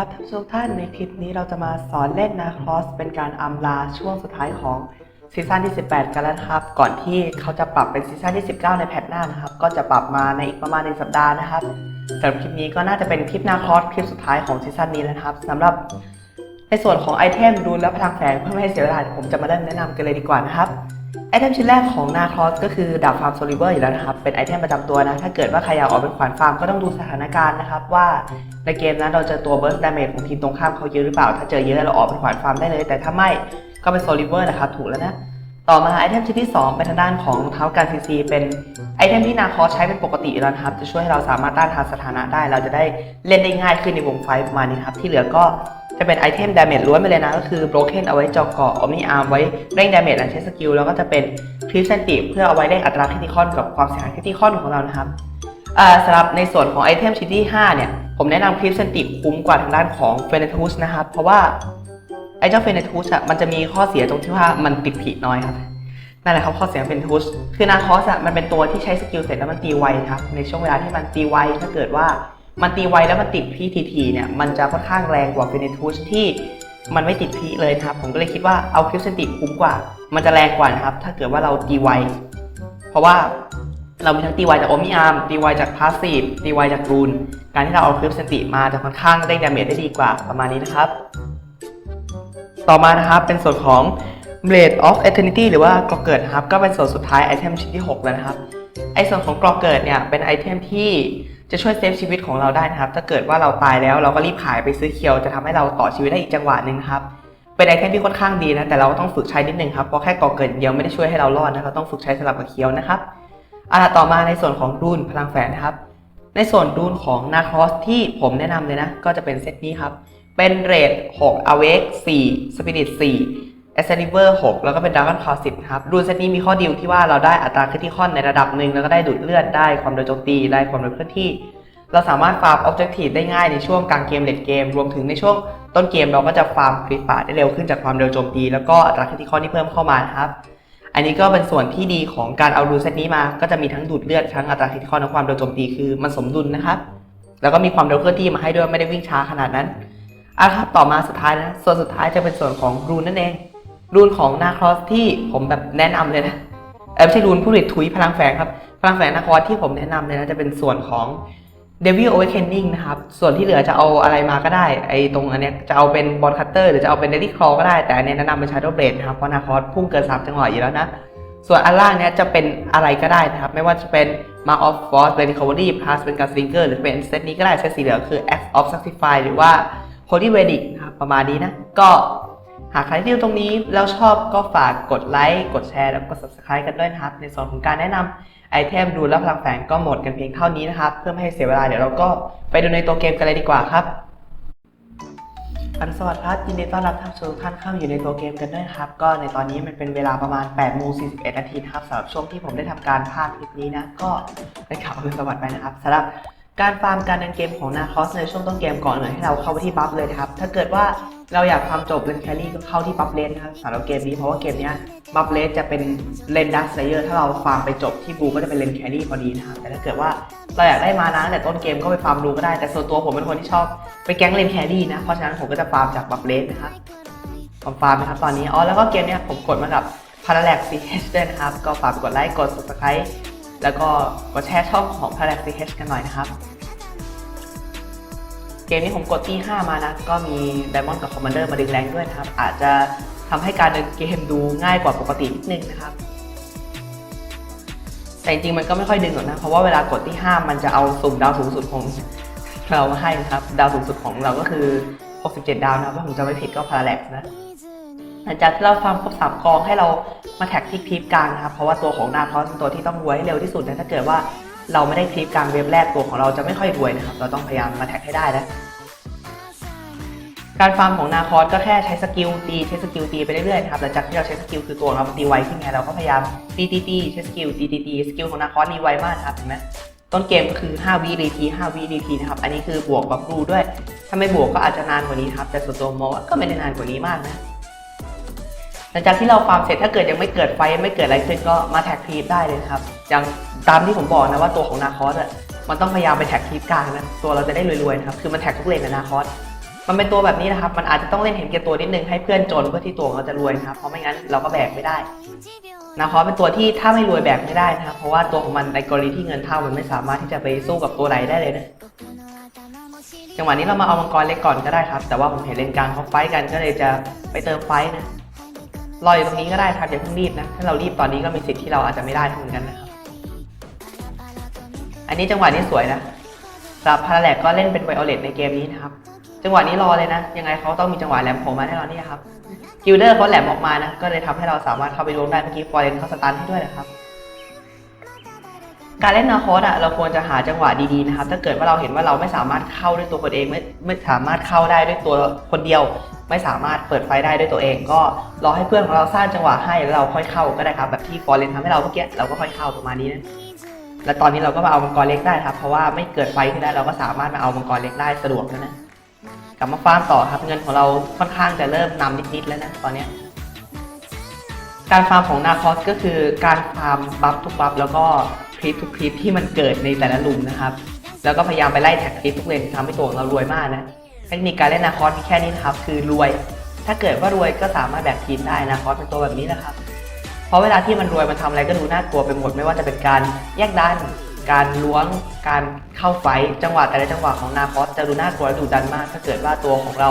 ครับท่านทุกท่านในคลิปนี้เราจะมาสอนเล่นนาครอส เป็นการอำลาช่วงสุดท้ายของซีซั่นที่ 18 กันแล้วนะครับ ก่อนที่เขาจะปรับเป็นซีซั่นที่ 19 ในแพทหน้านะครับ ก็จะปรับมาในอีกประมาณหนึ่งสัปดาห์นะครับสำหรับคลิปนี้ก็น่าจะเป็นคลิปนาครอสคลิปสุดท้ายของซีซั่นนี้แล้วครับสำหรับในส่วนของไอเทมดูและพลังแฝงเพื่อไม่ให้เสียเวลาผมจะมาเริ่มแนะนำกันเลยดีกว่านะครับ ไอเทมชิ้นแรกของนาครอสก็คือดาบฟาร์มโซลิเวอร์อยู่แล้วนะครับ เป็นไอเทมประจำตัวนะ ถ้าเกิดว่าใครอยากออกเป็นขวานฟาร์มก็ต้องดูสถานการณ์นะครับ ว่าในเกมนั้นเราเจอตัวเบิร์สดาเมจของทีมตรงข้ามเขาเยอะหรือเปล่า ถ้าเจอเยอะเราออกเป็นขวานฟาร์มได้เลย แต่ถ้าไม่ก็เป็นโซลิเวอร์นะครับ ถูกแล้วนะ ต่อมาไอเทมชิ้นที่ 2 เป็นทางด้านของเท้าการซีซีเป็นไอเทมที่นาคอสใช้เป็นปกติแล้วนะครับ จะช่วยให้เราสามารถต้านทานสถานะได้ เราจะได้เล่นได้ง่ายขึ้นในวงไฟประมาณนี้ครับ ที่เหลือก็ จะเป็นไอเทมดาเมจล้วนไปเลยนะ ก็คือ broken เอาไว้เจาะเกาะ omni arm ไว้เร่งดาเมจและใช้สกิล แล้วก็จะเป็นคริสเซนติเพื่อเอาไว้เร่งอัตราคริติคอนกับความเสียหายคริติคอนของเรานะครับสำหรับในส่วนของไอเทมชิ้นที่ 5 เนี่ย ผมแนะนำคริสเซนติคุ้มกว่าทางด้านของเฟเนทูสนะครับ เพราะว่าไอเจ้าเฟเนทูสอะมันจะมีข้อเสียตรงที่ว่ามันติดผีน้อยครับ นั่นแหละครับข้อเสียเป็นทูสคือนาคอสอะมันเป็นตัวที่ใช้สกิลเสร็จแล้วมันตีไวครับ ในช่วงเวลาที่มันตีไวถ้าเกิดว่า มันตีไวแล้วมันติดพีทีทีเนี่ยมันจะค่อนข้างแรงกว่าฟเนทูสที่มันไม่ติดพีเลยนะครับ ผมก็เลยคิดว่าเอาคริสเซนติคุ้มกว่า มันจะแรงกว่านะครับ ถ้าเกิดว่าเราตีไว เพราะว่าเรามีทั้งตีไวจากโอมิอาร์มตีไวจากพาสซีฟตีไวจากรูน การที่เราเอาคลิปสติมาจะค่อนข้างเร่งดาเมจได้ดีกว่าประมาณนี้นะครับ ต่อมานะครับเป็นส่วนของ Blade of Eternity หรือว่ากรอเกิดครับ ก็เป็นส่วนสุดท้ายไอเทมชิ้นที่ 6 แล้วนะครับ ไอส่วนของกรอเกิดเนี่ยเป็นไอเทมที่ จะช่วยเซฟชีวิตของเราได้นะครับ ถ้าเกิดว่าเราตายแล้วเราก็รีบขายไปซื้อเคียวจะทำให้เราต่อชีวิตได้อีกจังหวะหนึ่งครับ เป็นไอเทมที่ค่อนข้างดีนะ แต่เราก็ต้องฝึกใช้นิดนึงครับ เพราะแค่ก่อเกิดเดียวไม่ได้ช่วยให้เรารอดนะเราต้องฝึกใช้สลับกับเคียวนะครับอ่าต่อมาในส่วนของรูนพลังแฝงนะครับ ในส่วนรูนของนาครอสที่ผมแนะนำเลยนะ ก็จะเป็นเซตนี้ครับ เป็นเรท6 Awake 4 Spirit 4 a s c e n i v e r 6 แล้วก็เป็น Dragon Call 10นะครับรูนเซตนี้มีข้อดีที่ว่าเราได้อัตราคริติคอนในระดับหนึ่ง แล้วก็ได้ดูดเลือด ได้ความเร็วโจมตี ได้ความเร็วเคลื่อนที่ เราสามารถฟาร์มออบเจกตีฟได้ง่ายในช่วงกลางเกมเลดเกม รวมถึงในช่วงต้นเกมเราก็จะฟาร์มคริปป่าได้เร็วขึ้นจากความเร็วโจมตี แล้วก็อัตราคริติคอนที่เพิ่มเข้ามาครับ อันนี้ก็เป็นส่วนที่ดีของการเอารูนเซตนี้มา ก็จะมีทั้งดูดเลือด ทั้งอัตราคริติคอนและความเร็วโจมตี คือมันสมดุลนะครับ แล้วก็มีความเร็วเคลื่อนที่มาให้ด้วย ไม่ได้วิ่งช้าขนาดนั้นอะครับ ต่อมาสุดท้ายนะ ส่วนสุดท้ายจะเป็นส่วนของรูนนั่นเอง รูนของนาครอสที่ผมแบบแนะนำเลยนะเออไม่ใช่รูนผู้ผลิตทุยพลังแฝงครับ พลังแฝงนาครอสที่ผมแนะนำเลยนะจะเป็นส่วนของ Devil Awakening นะครับ ส่วนที่เหลือจะเอาอะไรมาก็ได้ ไอ้ตรงอันเนี้ยจะเอาเป็นบอลคัตเตอร์หรือจะเอาเป็นเดลี่คลอก็ได้ แต่อันเนี้ยแนะนำเป็น Shadow Blade นะครับ เพราะนาครอสพุ่งเกิน3จังหวะอยู่แล้วนะ ส่วนอันล่างเนี้ยจะเป็นอะไรก็ได้นะครับ ไม่ว่าจะเป็น Mark of Force เป็น Recovery Plus เป็น Gun Slinger หรือเป็นเซตนี้ก็ได้ เซตสีเหลืองคือ Act of Sacrifice หรือว่า Holy Vedic นะครับ ประมาณนี้นะ ก็ หากใครที่ดูตรงนี้แล้วชอบก็ฝากกดไลค์กดแชร์แล้วก็ Subscribe กันด้วยนะครับ ในส่วนของการแนะนำไอเทมดูและพลังแฝงก็หมดกันเพียงเท่านี้นะครับ เพื่อไม่ให้เสียเวลาเดี๋ยวเราก็ไปดูในตัวเกมกันเลยดีกว่าครับอันสวัสดีครับยินดีต้อนรับท่านผู้ชมทุกท่านเข้ามาอยู่ในตัวเกมกันด้วยครับ ก็ในตอนนี้มันเป็นเวลาประมาณ8โมง41 นาทีนะครับสำหรับช่วงที่ผมได้ทำการพากคลิปนี้นะ ก็ได้ข่าวคือสวัสดีไปนะครับสำหรับการฟาร์มการเดินเกมของนาคอสในช่วงต้นเกมก่อนเลยให้เราเข้าไปที่บัฟเลยครับ ถ้าเกิดว่า เราอยากฟามจบเลนแครี่ก็เข้าที่บัฟเลนนะครับสำหรับเกมนี้เพราะว่าเกมนี้บัฟเลนจะเป็นเลนดัสเลเยอร์ถ้าเราฟาร์มไปจบที่บูก็จะเป็นเลนแครี่พอดีนะครับแต่ถ้าเกิดว่าเราอยากได้มานะแต่ต้นเกมก็ไปฟาร์มดูก็ได้แต่ส่วนตัวผมเป็นคนที่ชอบไปแก๊งเลนแครี่นะเพราะฉะนั้นผมก็จะฟาร์มจากบัฟเลนนะครับผมฟาร์มนะครับตอนนี้อ๋อแล้วก็เกมนี้ผมกดมากับ Parallax CH ด้วยนะครับก็ฝากกดไลค์กด subscribe แล้วก็กดแชร์ช่องของ Parallax CH กันหน่อยนะครับ เกมนี้ผมกดที่ 5 มานะ ก็มี Diamond กับ Commander มาดึงแรงด้วยนะครับ อาจจะทำให้การเดินเกมดูง่ายกว่าปกตินิดนึงนะครับ แต่จริงมันก็ไม่ค่อยดึงหรอกนะ เพราะว่าเวลากดที่ 5 มันจะเอาสุ่มดาวสูงสุดของเรามาให้นะครับ ดาวสูงสุดของเราก็คือ 67 ดาวนะถ้าผมจำไม่ผิดก็ Parallax นะหลังจากที่เราฟาร์มครบสามกองให้เรามาแท็กที่คลิปกลางนะครับ เพราะว่าตัวของนาคอสเป็นตัวที่ต้องรวยให้เร็วที่สุดนะถ้าเกิดว่า เราไม่ได้คลิปกลางเว็บแรกตัวของเราจะไม่ค่อยรวยนะครับ เราต้องพยายามมาแท็กให้ได้นะการฟาร์มของนาคอสก็แค่ใช้สกิลตีใช้สกิลตีไปเรื่อยๆนะครับหลังจากที่เราใช้สกิลคือตัวเราตีไวขึ้นไงเราก็พยายามตีตีตีใช้สกิลตีตีตีสกิลของนาคอสนี่ไวมากครับเห็นไหมต้นเกมก็คือ 5 วิรีที5วิรีทีนะครับ อันนี้คือบวกบัฟรูด้วย ถ้าไม่บวกก็อาจจะนานกว่านี้ครับ แต่ส่วนตัวมองว่าก็ไม่ได้นานกว่านี้มากนะ ลังจากที่เราฟาร์มเสร็จถ้าเกิดยังไม่เกิดไฟไม่เกิดอะไรขึ้นก็มาแท็กทีปได้เลยครับอย่างตามที่ผมบอกนะว่าตัวของนาคอสอะมันต้องพยายามไปแท็กทีปกลางนะตัวเราจะได้รวยๆนะครับคือมันแท็กทุกเลนในนาคอสมันเป็นตัวแบบนี้นะครับ มันอาจจะต้องเล่นเห็นแก่ตัวนิดนึงให้เพื่อนจนเพื่อที่ตัวเราจะรวยนะครับ เพราะไม่งั้นเราก็แบกไม่ได้นาคอสเป็นตัวที่ถ้าไม่รวยแบกไม่ได้นะครับ เพราะว่าตัวของมันในกรณีที่เงินเท่ามันไม่สามารถที่จะไปสู้กับตัวไหนได้เลยนะจังหวะนี้เรามาเอามังกรเล็กก่อนก็ได้ครับ แต่ว่าผมเห็นเลนกลางเขาไฟกันก็เลยจะไปเติมไฟนะ รออยู่ตรงนี้ก็ได้ครับอย่าเพิ่งรีบนะ ถ้าเรารีบตอนนี้ก็มีสิทธิ์ที่เราอาจจะไม่ได้เหมือนกันนะครับ อันนี้จังหวะนี้สวยนะสำหรับพาราแลกก็เล่นเป็นไวโอเลตในเกมนี้นะครับ จังหวะนี้รอเลยนะ ยังไงเขาต้องมีจังหวะแหลมโผล่มาแน่นอนนี่ครับ กิลเดอร์เขาแหลมออกมานะ ก็เลยทำให้เราสามารถเข้าไปรวมได้เมื่อกี้ฟอร์เรนเขาสตันให้ด้วยนะครับ การเล่นนาคอสอะเราควรจะหาจังหวะดีๆนะครับถ้าเกิดว่าเราเห็นว่าเราไม่สามารถเข้าด้วยตัวคนเองไม่ไม่สามารถเข้าได้ด้วยตัวคนเดียว ไม่สามารถเปิดไฟได้ด้วยตัวเอง ก็รอให้เพื่อนของเราสร้างจังหวะให้แล้วเราค่อยเข้าก็ได้ครับแบบที่ฟอร์เรนทำให้เราเมื่อกี้เราก็ค่อยเข้าประมาณนี้นะและตอนนี้เราก็มาเอามังกรเล็กได้ครับเพราะว่าไม่เกิดไฟขึ้นได้เราก็สามารถมาเอามังกรเล็กได้สะดวกแล้วนะกลับมาฟาร์มต่อครับเงินของเราค่อนข้างจะเริ่มนำนิดๆแล้วนะตอนเนี้ยการฟาร์มของนาคอสก็คือการฟาร์มบัฟทุกบัฟแล้วก็ คลิปทุกคลิปที่มันเกิดในแต่ละลุมนะครับ แล้วก็พยายามไปไล่แท็กคลิปทุกเลนทำให้ตัวของเรารวยมากนะเทคนิคการเล่นนาคอสมีแค่นี้นะครับ คือรวย ถ้าเกิดว่ารวยก็สามารถแบกทีมได้นาคอสเป็นตัวแบบนี้นะครับ เพราะเวลาที่มันรวยมันทำอะไรก็ดูน่ากลัวไปหมดไม่ว่าจะเป็นการแยกด้าน การล้วง การเข้าไฟจังหวะแต่ละจังหวะของนาคอสจะดูน่ากลัวและดุดันมาก ถ้าเกิดว่าตัวของเรา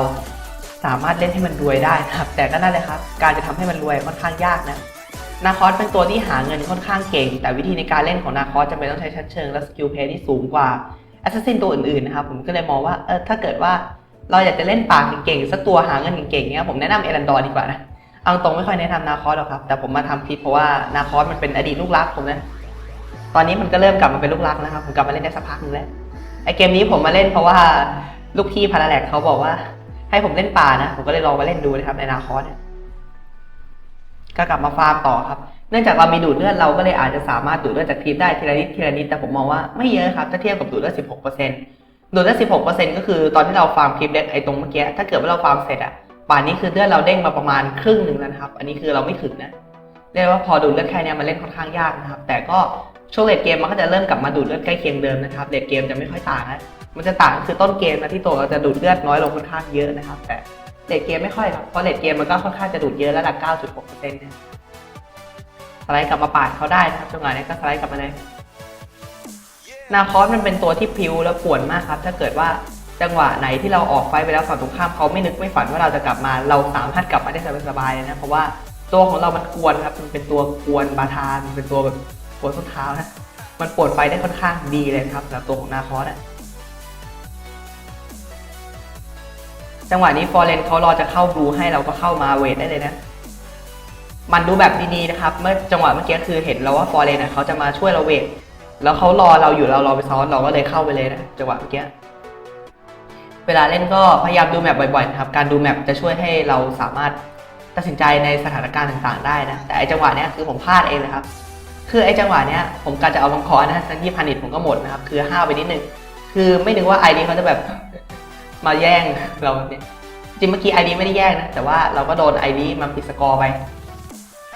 สามารถเล่นให้มันรวยได้นะครับ แต่ก็นั่นแหละครับ การจะทำให้มันรวยค่อนข้างยากนะ นาคอสเป็นตัวที่หาเงินค่อนข้างเก่ง แต่วิธีในการเล่นของนาคอสจะเป็นต้องใช้ชั้นเชิงและสกิลเพลย์ที่สูงกว่าแอสซัสซินตัวอื่นๆนะครับผมก็เลยมองว่าเออถ้าเกิดว่าเราอยากจะเล่นปากเก่งๆสักตัวหาเงินเก่งๆเนี้ยผมแนะนำเอรันดอร์ดีกว่านะเอาตรงไม่ค่อยแนะนำนาคอสหรอกครับ แต่ผมมาทำคลิปเพราะว่านาคอสมันเป็นอดีตลูกรักผมนะตอนนี้มันก็เริ่มกลับมาเป็นลูกรักนะครับผมกลับมาเล่นได้สักพักหนึงแล้วไอเกมนี้ผมมาเล่นเพราะว่าลูกพี่พาราแลกเขาบอกว่า ให้ผมเล่นป่านะผมก็เลยลองมาเล่นดูนะครับในนาคอสเนี่ย ก็กลับมาฟาร์มต่อครับ เนื่องจากเรามีดูดเลือดเราก็เลยอาจจะสามารถดูดเลือดจากคลิปได้ทีละนิดทีละนิดแต่ผมมองว่าไม่เยอะครับถ้าเทียบกับดูดเลือด 16%ดูดเลือด 16%ก็คือตอนที่เราฟาร์มคลิปเล็กไอ้ตรงเมื่อกี้ถ้าเกิดว่าเราฟาร์มเสร็จอะป่านนี้คือเลือดเราเด้งมาประมาณครึ่งหนึ่งแล้วครับ อันนี้คือเราไม่ถึงนะเรียกว่าพอดูดเลือดแค่เนี้ยมันเล่นค่อนข้างยากนะครับ แต่ก็ช่วงเลดเกมมันก็จะเริ่มกลับมาดูดเลือดใกล้เคียงเดิมนะครับเลดเกมจะไม่ค่อยต่างนะมันจะต่างคือต้นเกมนะที่ตัวเราจะดูดเลือดน้อยลงค่อนข้างเยอะนะครับ แต่ เลดเกมไม่ค่อยครับ เพราะเลดเกมมันก็ค่อนข้างจะดูดเยอะระดับ 9.6%เนี่ยสไลด์กลับมาปาดเขาได้นะครับจังหวะนี้ก็สไลด์กลับมาเลย นาคอสมันเป็นตัวที่พิวและป่วนมากครับ ถ้าเกิดว่าจังหวะไหนที่เราออกไฟไปแล้วฝั่งตรงข้ามเขาไม่นึกไม่ฝันว่าเราจะกลับมา เราสามารถกลับมาได้สบายๆเลยนะ เพราะว่าตัวของเรามันกวนครับ มันเป็นตัวกวนบาทาน เป็นตัวแบบกวนส้นเท้านะ มันปวดไฟได้ค่อนข้างดีเลยครับสำหรับตัวของนาคอสอะ จังหวะนี้ฟอร์เรนเขารอจะเข้าบลูให้เราก็เข้ามาเวทได้เลยนะ มันดูแบบดีๆนะครับ เมื่อจังหวะเมื่อกี้คือเห็นแล้วว่าฟอร์เรนเขาจะมาช่วยเราเวทแล้วเขารอเราอยู่เรารอไปซ้อนเราก็เลยเข้าไปเลยนะจังหวะเมื่อกี้เวลาเล่นก็พยายามดูแมปบ่อยๆนะครับ การดูแมปจะช่วยให้เราสามารถตัดสินใจในสถานการณ์ต่างๆ ได้นะ แต่ไอจังหวะเนี้ยคือผมพลาดเองนะครับ คือไอจังหวะเนี้ยผมการจะเอาบังคอนะทั้งที่พันิตผมก็หมดนะครับ คือห้าวไปนิดนึง คือไม่นึกว่าไอดีเขาจะแบบ มาแย่งเราเนี่ยจริงเมื่อกี้ไอดีไม่ได้แย่งนะ แต่ว่าเราก็โดนไอดีมาปิดสกอร์ไป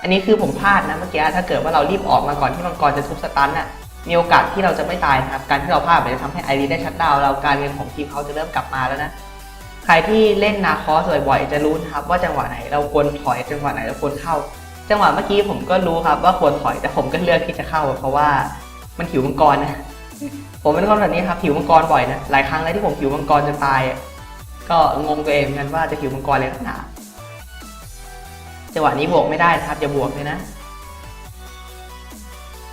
อันนี้คือผมพลาดนะเมื่อกี้ถ้าเกิดว่าเรารีบออกมาก่อนที่มังกรจะทุบสตันน่ะมีโอกาสที่เราจะไม่ตายนะครับ การที่เราพลาดจะทำให้ไอรีได้ชัดดาวเราการเงินของทีมเขาจะเริ่มกลับมาแล้วนะ ใครที่เล่นนาคอสบ่อยๆจะรู้นะครับว่าจังหวะไหนเราควรถอยจังหวะไหนเราควรเข้า จังหวะเมื่อกี้ผมก็รู้ครับว่าควรถอยแต่ผมก็เลือกที่จะเข้า เพราะว่ามันหิวมังกรนะ ผมเป็นคนแบบนี้ครับหิวมังกรบ่อยนะหลายครั้งเลยที่ผมหิวมังกรจนตายอะก็งงตัวเองกันว่าจะหิวมังกรเลยขนาดจังหวะนี้บวกไม่ได้นะครับอย่าบวกเลยนะ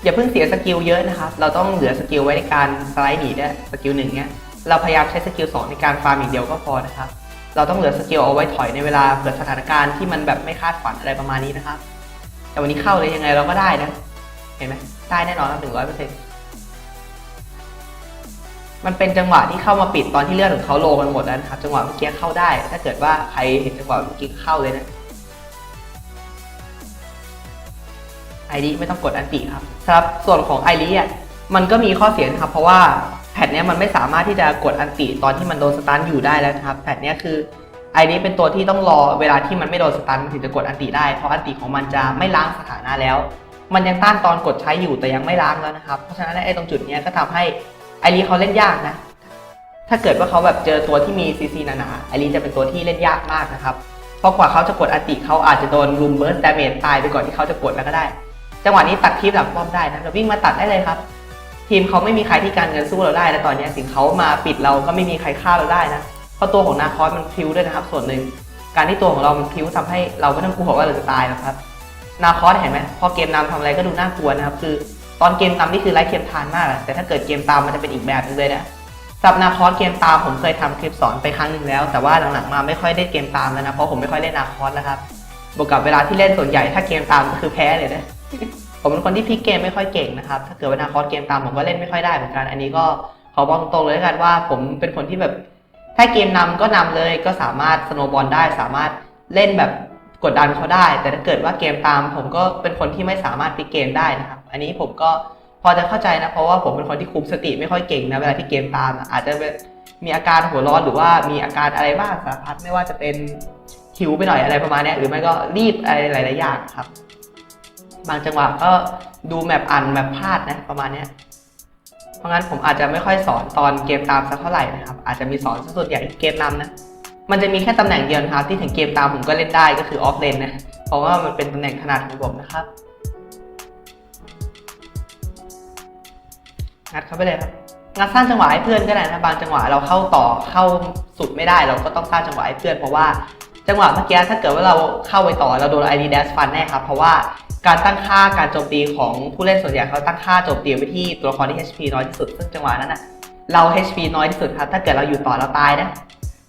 อย่าเพิ่งเสียสกิลเยอะนะครับ เราต้องเหลือสกิลไว้ในการสไลด์หนีด้วยสกิลหนึ่งเนี้ย เราพยายามใช้สกิลสองในการฟาร์มอย่างเดียวก็พอนะครับ เราต้องเหลือสกิลเอาไว้ถอยในเวลาเกิดสถานการณ์ที่มันแบบไม่คาดฝันอะไรประมาณนี้นะครับ แต่วันนี้เข้าเลยยังไงเราก็ได้นะ เห็นไหมได้แน่นอนครับหนึ่งร้อยเปอร์เซ็นต์ มันเป็นจังหวะที่เข้ามาปิดตอนที่เลือดของเขาโลกันหมดแล้วนะครับจังหวะเมื่อกี้เข้าได้ ถ้าเกิดว่าใครเห็นจังหวะเมื่อกี้เข้าเลยนะไอรีไม่ต้องกดอันติครับสำหรับส่วนของไอรีอะมันก็มีข้อเสียนะครับ เพราะว่าแพทเนี้ยมันไม่สามารถที่จะกดอันติตอนที่มันโดนสตันอยู่ได้แล้วนะครับแพทเนี้ยคือไอรีเป็นตัวที่ต้องรอเวลาที่มันไม่โดนสตันมันถึงจะกดอันติได้เพราะอันติของมันจะไม่ล้างสถานะแล้ว มันยังต้านตอนกดใช้อยู่แต่ยังไม่ล้างแล้วนะครับเพราะฉะนั้นไอตรงจุดเนี้ยก็ทำให้ รีเขาเล่นยากนะ ถ้าเกิดว่าเขาแบบเจอตัวที่มีซีซีหนาๆไอรีจะเป็นตัวที่เล่นยากมากนะครับ เพราะกว่าเขาจะกดอติเขาอาจจะโดนลุมเบิร์สดาเมจตายไปก่อนที่เขาจะกดแล้วก็ได้ จังหวะนี้ตัดคลิปหลังป้อมได้นะเราวิ่งมาตัดได้เลยครับ ทีมเขาไม่มีใครที่การเงินสู้เราได้แล้วตอนนี้ถึงเขามาปิดเราก็ไม่มีใครฆ่าเราได้นะ เพราะตัวของนาคอสมันพิ้วด้วยนะครับ ส่วนหนึ่งการที่ตัวของเรามันพิ้วทำให้เราไม่ต้องกลัวว่าเราจะตายนะครับ นาคอสเห็นไหมพอเกมนำทำอะไรก็ดูน่ากลัวนะครับ คือ ตอนเกมนำนี่คือไร้เทียมทานมากแต่ถ้าเกิดเกมตามมันจะเป็นอีกแบบหนึงเลยนะสับนาคอสเกมตามผมเคยทำคลิปสอนไปครั้งหนึ่งแล้ว แต่ว่าหลังๆมาไม่ค่อยได้เกมตามแล้วนะเพราะผมไม่ค่อยเล่นนาคอสแล้วครับบวกกับเวลาที่เล่นส่วนใหญ่ถ้าเกมตามก็คือแพ้เลยนะผมเป็นคนที่พลิกเกมไม่ค่อยเก่งนะครับถ้าเกิดว่านาคอสเกมตามผมก็เล่นไม่ค่อยได้เหมือนกันอันนี้ก็ขอบอกตรงๆเลยด้วกันว่า ผมเป็นคนที่แบบถ้าเกมนำก็นำเลยก็สามารถสโนบอลได้สามารถเล่นแบบ กดดันเขาได้ แต่ถ้าเกิดว่าเกมตาม ผมก็เป็นคนที่ไม่สามารถพลิกเกมได้นะครับ อันนี้ผมก็พอจะเข้าใจนะเพราะว่าผมเป็นคนที่คุมสติไม่ค่อยเก่งนะเวลาที่เกมตามอาจจะมีอาการหัวร้อนหรือว่ามีอาการอะไรบ้างสารพัดไม่ว่าจะเป็นหิวไปหน่อยอะไรประมาณนี้หรือไม่ก็รีบอะไรหลายๆอย่างครับ บางจังหวะก็ดูแมปอันแมปพลาดนะประมาณนี้เพราะงั้นผมอาจจะไม่ค่อยสอนตอนเกมตามสักเท่าไหร่นะครับ อาจจะมีสอนซะส่วนใหญ่เกมนำนะ มันจะมีแค่ตำแหน่งเดียวนะครับที่ถึงเกมตามผมก็เล่นได้ก็คือออฟเลนนะ เพราะว่ามันเป็นตำแหน่งถนัดของผมนะครับงัดเข้าไปเลยครับงัดสร้างจังหวะให้เพื่อนก็ได้นะบางจังหวะเราเข้าต่อเข้าสุดไม่ได้เราก็ต้องสร้างจังหวะให้เพื่อนเพราะว่าจังหวะเมื่อกี้ถ้าเกิดว่าเราเข้าไปต่อเราโดน ID dash ฟันแน่ครับเพราะว่าการตั้งค่าการโจมตีของผู้เล่นส่วนใหญ่เขาตั้งค่าโจมตีไว้ที่ตัวละครที่ HP น้อยที่สุดซึ่งจังหวะนั้นนะเรา HP น้อยที่สุดครับถ้าเกิดเราอยู่ต่อเราตายนะ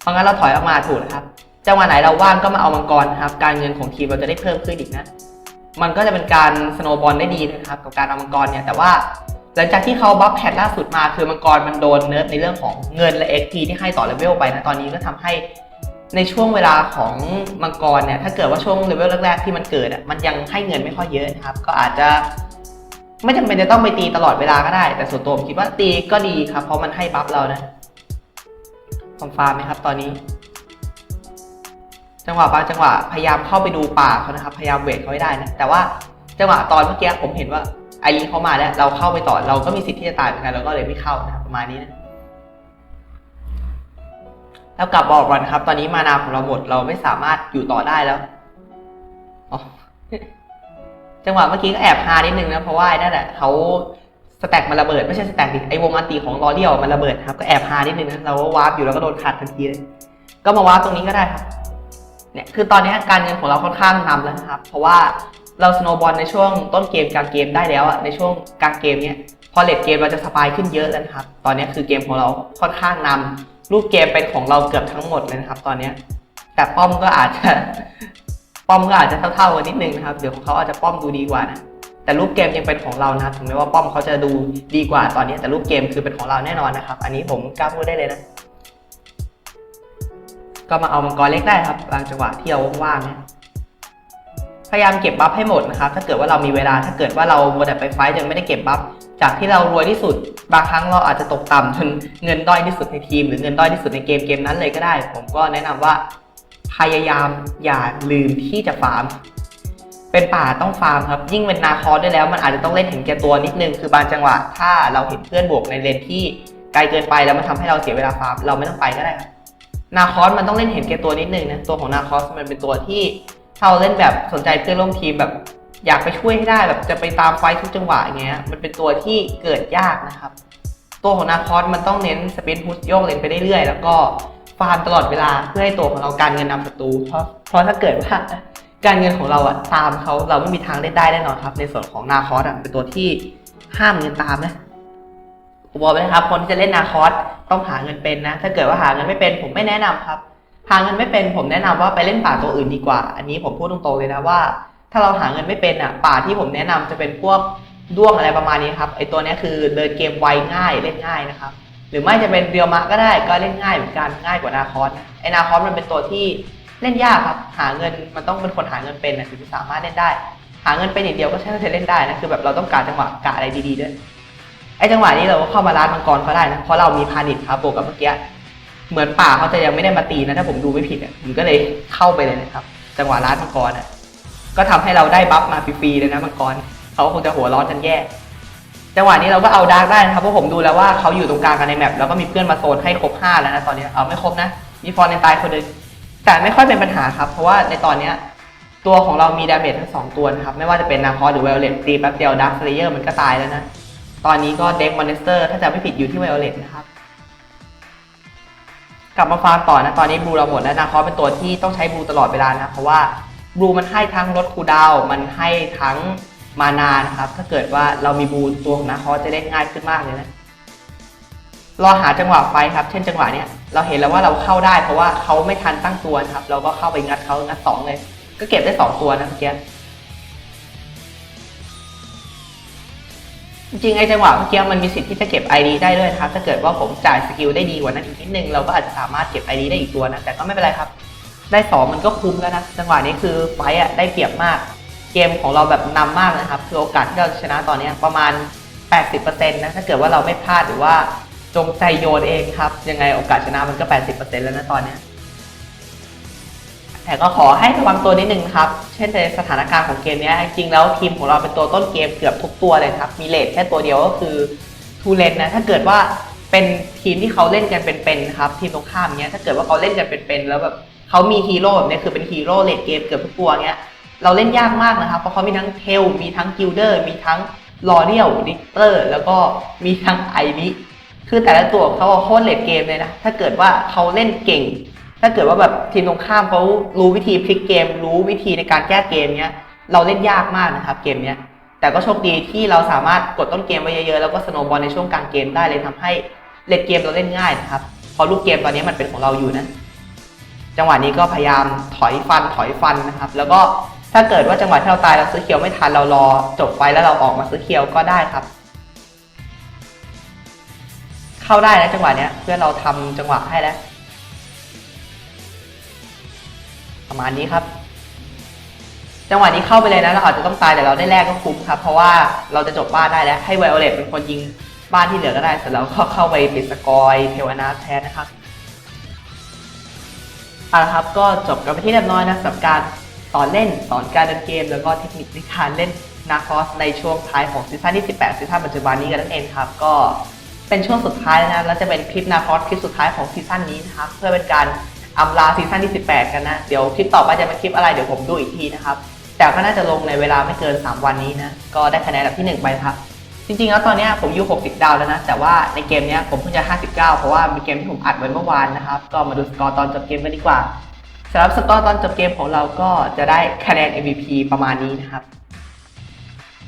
ราะงั้นเราถอยออกมาถูกนะครับ จังหวะไหนเราว่างก็มาเอามังกรนะครับ การเงินของทีมเราจะได้เพิ่มขึ้นอีกนะ มันก็จะเป็นการสโนว์บอลได้ดีนะครับกับการเอามังกรเนี่ย แต่ว่าหลังจากที่เขาบัฟแพทล่าสุดมาคือมังกรมันโดนเนิร์ฟในเรื่องของเงินและ XP ที่ให้ต่อเลเวลไปนะ ตอนนี้ก็ทำให้ในช่วงเวลาของมังกรเนี่ย ถ้าเกิดว่าช่วงเลเวลแรกๆที่มันเกิดอะ มันยังให้เงินไม่ค่อยเยอะนะครับ ก็อาจจะไม่จำเป็นจะต้องไปตีตลอดเวลาก็ได้ แต่ส่วนตัวผมคิดว่าตีก็ดีครับ เพราะมันให้บัฟเรานะ ฟาร์มฟาร์มไหมครับ ตอนนี้ จังหวะบางจังหวะพยายามเข้าไปดูป่าเขานะครับ พยายามเวทเขาให้ได้นะ แต่ว่าจังหวะตอนเมื่อกี้ผมเห็นว่าไอรีเขามาแล้ว เราเข้าไปต่อ เราก็มีสิทธิ์ที่จะตายเหมือนกัน เราก็เลยไม่เข้านะครับประมาณนี้นะแล้วกลับบอกก่อนครับ ตอนนี้มานาของเราหมด เราไม่สามารถอยู่ต่อได้แล้วจังหวะเมื่อกี้ก็แอบฮานิดนึงนะ เพราะว่านั่นแหละเขา สแต็กมันระเบิดไม่ใช่สแต็กดิไอวงอันตีของลอเรียลมันระเบิดครับก็แอบฮานิดนึงนะเราก็วาร์ปอยู่แล้วก็โดนขัดทันทีเลยก็มาวาร์ปตรงนี้ก็ได้ครับเนี่ยคือตอนนี้การเงินของเราค่อนข้างนำแล้วนะครับ เพราะว่าเราสโนบอลในช่วงต้นเกมกลางเกมได้แล้วอะในช่วงกลางเกมเนี่ยพอเลดเกมเราจะสบายขึ้นเยอะแล้วนะครับ ตอนนี้คือเกมของเราค่อนข้างนำรูปเกมเป็นของเราเกือบทั้งหมดเลยนะครับ ตอนเนี้แต่ป้อมก็อาจจะป้อมก็อาจจะเท่าๆกันนิดนึงนะครับเดี๋ยวของเขาอาจจะป้อมดูดีกว่านะ แต่รูปเกมยังเป็นของเรานะครับถึงแม้ว่าป้อมเขาจะดูดีกว่าตอนนี้ แต่รูปเกมคือเป็นของเราแน่นอนนะครับ อันนี้ผมกล้าพูดได้เลยนะ ก็มาเอามังกรเล็กได้ครับบางจังหวะที่เราว่างๆพยายามเก็บบัฟให้หมดนะครับ ถ้าเกิดว่าเรามีเวลา ถ้าเกิดว่าเรามัวแต่ไปไฟท์จนไม่ได้เก็บบัฟ จากที่เรารวยที่สุด บางครั้งเราอาจจะตกต่ำจนเงินด้อยที่สุดในทีม หรือเงินด้อยที่สุดในเกมเกมนั้นเลยก็ได้ ผมก็แนะนำว่าพยายามอย่าลืมที่จะฟาร์ม เป็นป่าต้องฟาร์มครับ ยิ่งเป็นนาคอสด้วยแล้ว มันอาจจะต้องเล่นเห็นแก่ตัวนิดนึง คือบางจังหวะ ถ้าเราเห็นเพื่อนบวกในเลนที่ไกลเกินไปแล้วมันทำให้เราเสียเวลาฟาร์มเราไม่ต้องไปก็ได้ครับนาคอสมันต้องเล่นเห็นแก่ตัวนิดนึงนะตัวของนาคอสมันเป็นตัวที่ถ้าเราเล่นแบบสนใจเพื่อนร่วมทีมแบบอยากไปช่วยให้ได้แบบจะไปตามไฟท์ทุกจังหวะอย่างเงี้ยมันเป็นตัวที่เกิดยากนะครับ ตัวของนาคอสมันต้องเน้นสปินพุชโยกเลนไปเรื่อยๆแล้วก็ฟาร์มตลอดเวลาเพื่อให้ตัวของเราการเงินนำศัตรูเพราะเพราะถ้าเกิดว่า การเงินของเราอะตามเขาเราไม่มีทางเล่นได้แน่นอนครับ ในส่วนของนาคอสอะเป็นตัวที่ห้ามเงินตามนะผมบอกเลยนะครับ คนที่จะเล่นนาคอสต้องหาเงินเป็นนะ ถ้าเกิดว่าหาเงินไม่เป็น ผมไม่แนะนำครับ หาเงินไม่เป็น ผมแนะนำว่าไปเล่นป่าตัวอื่นดีกว่า อันนี้ผมพูดตรงๆเลยนะว่า ถ้าเราหาเงินไม่เป็นอะ ป่าที่ผมแนะนำจะเป็นพวกด้วงอะไรประมาณนี้ครับไอตัวนี้คือเดินเกมไวง่ายเล่นง่ายนะครับ หรือไม่จะเป็นเรียวมะก็ได้ก็เล่นง่ายเหมือนกันง่ายกว่านาคอสไอนาคอสมันเป็นตัวที่ เล่นยากครับ หาเงินมันต้องเป็นคนหาเงินเป็นนะถึงจะสามารถเล่นได้ หาเงินเป็นอย่างเดียวก็ใช่ว่าจะเล่นได้นะคือแบบเราต้องการจังหวะกะอะไรดีๆด้วยไอ้จังหวะนี้เราก็เข้ามาร้านมังกรเขาได้นะเพราะเรามีพานิชย์ครับบวกับเมื่อกี้เหมือนป่าเขาจะยังไม่ได้มาตีนะถ้าผมดูไม่ผิดอะผมก็เลยเข้าไปเลยนะครับ จังหวะร้านมังกรอะก็ทำให้เราได้บัฟมาฟรีๆเลยนะมังกรเขาคงจะหัวร้อนกันแย่จังหวะนี้เราก็เอาดาร์กได้นะครับเพราะผมดูแล้วว่าเขาอยู่ตรงกลางกันในแมปแล้วก็มีเพื่อนมาโซนให้ครบห้าแล้วนะตอนนี้เอาไม่ครบนะมีฟอนในตายคนหนึง แต่ไม่ค่อยเป็นปัญหาครับ เพราะว่าในตอนเนี้ยตัวของเรามีดาเมจทั้งสองตัวนะครับ ไม่ว่าจะเป็นนาคอหรือเวลเลตตีแป๊บเดียวดาร์คสเลเยอร์มันก็ตายแล้วนะ ตอนนี้ก็เด็กมอนสเตอร์ถ้าจะไม่ผิดอยู่ที่เวลเลตนะครับ กลับมาฟาร์มต่อนะ ตอนนี้บูเราหมดแล้วนาคอเป็นตัวที่ต้องใช้บูตลอดเวลานะเพราะว่าบูมันให้ทั้งลดคูดาวมันให้ทั้งมานานะครับ ถ้าเกิดว่าเรามีบูตัวของนาคอจะเล่นง่ายขึ้นมากเลยนะ รอหาจังหวะไฟครับ เช่นจังหวะเนี้ยเราเห็นแล้วว่าเราเข้าได้เพราะว่าเขาไม่ทันตั้งตัวนะครับ เราก็เข้าไปงัดเขางัดสองเลย ก็เก็บได้สองตัวนะเมื่อกี้จริงไอ้จังหวะเมื่อกี้มันมีสิทธิ์ที่จะเก็บ ID ได้ด้วยครับ ถ้าเกิดว่าผมจ่ายสกิลได้ดีกว่านั้นอีกนิดนึงเราก็อาจจะสามารถเก็บ ID ได้อีกตัวนะแต่ก็ไม่เป็นไรครับ ได้สองมันก็คุ้มแล้วนะจังหวะนี้คือไฟต์อะได้เปรียบมาก เกมของเราแบบนำมากนะครับคือโอกาสที่เราชนะตอนนี้ประมาณ 80%นะถ้าเกิดว่าเราไม่พลาดหรือว่า จงใจโยนเองครับ ยังไงโอกาสชนะมันก็ 80%แล้วนะตอนเนี้ยแต่ก็ขอให้ระวังตัวนิดนึงครับ เช่นในสถานการณ์ของเกมนี้จริงแล้วทีมของเราเป็นตัวต้นเกมเกือบทุกตัวเลยครับ มีเลทแค่ตัวเดียวก็คือทูเลนนะ ถ้าเกิดว่าเป็นทีมที่เขาเล่นกันเป็นๆครับ ทีมตรงข้ามเนี้ยถ้าเกิดว่าเขาเล่นกันเป็นๆแล้วแบบเขามีฮีโร่แบบนี้คือเป็นฮีโร่เลทเกมเกือบทุกตัวเนี้ยเราเล่นยากมากนะครับ เพราะเขามีทั้งเทล มีทั้งกิลเดอร์ มีทั้งลอเรียลดิกเตอร์ แล้วก็มีทั้งไอริ คือแต่ละตัวเขาโคตรเลดเกมเลยนะ ถ้าเกิดว่าเขาเล่นเก่ง ถ้าเกิดว่าแบบทีมตรงข้ามเขารู้วิธีพลิกเกม รู้วิธีในการแก้เกมเนี้ย เราเล่นยากมากนะครับเกมเนี้ย แต่ก็โชคดีที่เราสามารถกดต้นเกมไว้เยอะๆ แล้วก็สโนว์บอลในช่วงกลางเกมได้เลยทำให้เลดเกมเราเล่นง่ายนะครับเพราะลูกเกมตอนนี้มันเป็นของเราอยู่นะ จังหวะนี้ก็พยายามถอยฟันถอยฟันนะครับ แล้วก็ถ้าเกิดว่าจังหวะที่เราตายเราซื้อเคียวไม่ทันเรารอจบไฟแล้วเราออกมาซื้อเคียวก็ได้ครับ เข้าได้นะจังหวะเนี้ยเพื่อนเราทำจังหวะให้แล้ว ประมาณนี้ครับ จังหวะนี้เข้าไปเลยนะเราอาจจะต้องตายแต่เราได้แรกก็คุ้มครับ เพราะว่าเราจะจบบ้านได้แล้ว ให้ไวโอเลตเป็นคนยิงบ้านที่เหลือก็ได้เสร็จแล้วก็เข้าไปปิดสกอยเทวนาแทนนะครับเอาละครับก็จบกันไปที่เรียบร้อยนะสำหรับการสอนเล่นสอนการเดินเกม แล้วก็เทคนิคในการเล่นนาคอสในช่วงท้ายของซีซั่นที่ 18ซีซั่นปัจจุบันนี้กันนั่นเองครับก็ เป็นช่วงสุดท้ายแล้วนะแล้วจะเป็นคลิปนาคอสคลิปสุดท้ายของซีซั่นนี้นะครับเพื่อเป็นการอำลาซีซั่นที่ 18 กันนะ เดี๋ยวคลิปต่อไปจะเป็นคลิปอะไรเดี๋ยวผมดูอีกทีนะครับ แต่ก็น่าจะลงในเวลาไม่เกิน 3 วันนี้นะ ก็ได้คะแนนอันดับที่ 1 ไปครับ จริงๆ แล้วตอนนี้ผมอยู่ 60 ดาวแล้วนะ แต่ว่าในเกมเนี้ยผมเพิ่งจะ 59 เพราะว่ามีเกมที่ผมอัดไว้เมื่อวานนะครับ ก็มาดูสกอร์ตอนจบเกมกันดีกว่าสำหรับสกอร์ตอนจบเกมของเราก็จะได้คะแนน MVP ประมาณนี้นะครับ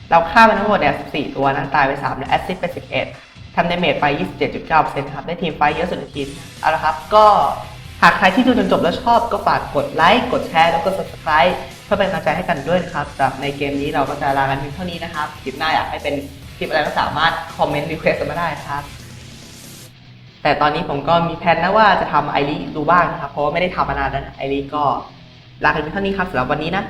เราฆ่าไปทั้งหมดเนี่ย14 ตัวนะ ตายไป3และแอสซิสไป 11 ทำดาเมจไป 27.9%ครับ ได้ทีมไฟเยอะสุดในทีมเอาละครับ ก็หากใครที่ดูจนจบแล้วชอบก็ฝากกดไลค์ กดแชร์ แล้วก็ subscribe เพื่อเป็นกำลังใจให้กันด้วยนะครับสำหรับในเกมนี้เราก็จะลากันเพียงเท่านี้นะครับ คลิปหน้าอยากให้เป็นคลิปอะไรก็สามารถคอมเมนต์รีเควสต์มาได้ครับ แต่ตอนนี้ผมก็มีแผนนะว่าจะทำไอรีดูบ้างนะครับ เพราะว่าไม่ได้ทำมานานแล้วนะไอรีก็ลากันเพียงเท่านี้ครับสำหรับวันนี้นะ